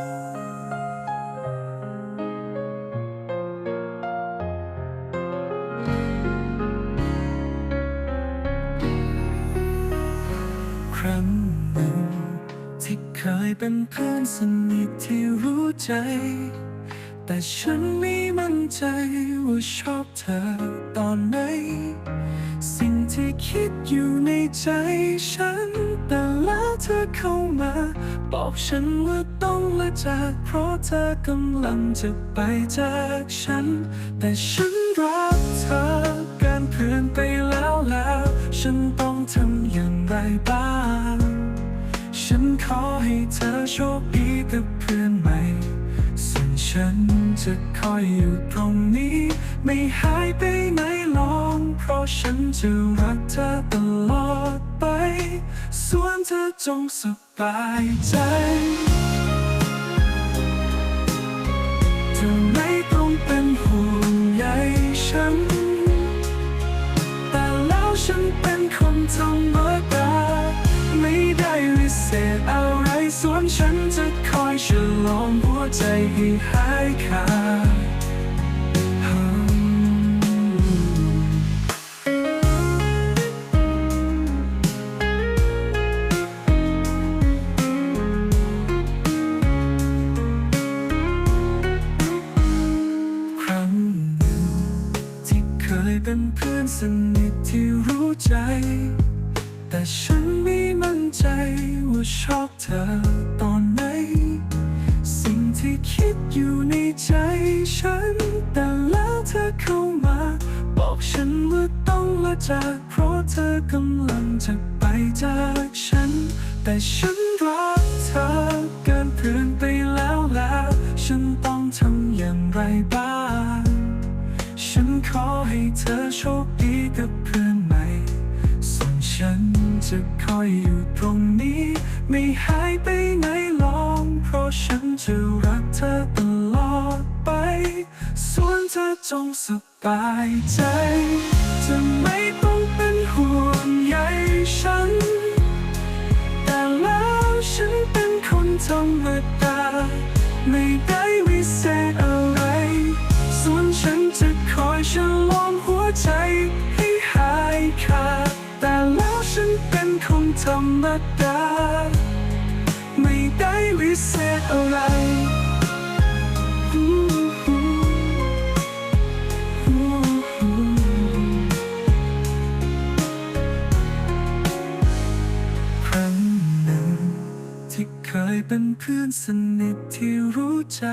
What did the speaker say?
ครั้งหนึ่ง ที่เคยเป็นเพื่อนสนิทที่รู้ใจ แต่ฉันไม่มั่นใจว่าชอบเธอตอนไหน สิ่งที่คิดอยู่ในใจฉันแต่ และเธอเข้ามา บอกฉันว่าต้องละจาก เพราะเธอกำลังจะไปจากฉัน แต่ฉันรักเธอการเพื่อนไปแล้วแล้ว ฉันต้องทำอย่างไรบ้าง ฉันขอให้เธอโชคดีกับเพื่อน ฉันจะคอยอยู่ตรงนี้ ไม่หายไปไหนลอง เพราะฉันจะรักเธอตลอดไป ส่วนเธอจงสบายใจเธอไม่ต้องเป็นห่วงใยฉัน แต่แล้วฉันเป็นคนธรรมดาไม่ได้วิเศษอะไรส่วนฉันจะ ฉลองหัวใจให้หายขาดครั้งหนึ่งที่เคยเป็นเพื่อนสนิทที่รู้ใจ แต่ฉันไม่มั่นใจว่าชอบเธอ ฉันว่าต้องละจากเพราะเธอกำลังจะไปจากฉัน แต่ฉันรักเธอเกินเพื่อนไปแล้วแล้ว ฉันต้องทำอย่างไรบ้าง ฉันขอให้เธอโชคดีกับเพื่อนใหม่ส่วนฉันจะคอยอยู่ตรงนี้ ไม่หายไปไหนลอง เพราะฉันจะรักเธอตลอดไปส่วนเธอ จงสบายใจ จะไม่ต้องเป็นห่วงใยฉัน แต่แล้วฉันเป็นคนธรรมดา ไม่ได้วิเศษอะไร ส่วนฉันจะคอยฉลองหัวใจให้หายขาด แต่แล้วฉันเป็นคนธรรมดา ไม่ได้วิเศษอะไร เคยเป็นเพื่อนสนิทที่รู้ใจ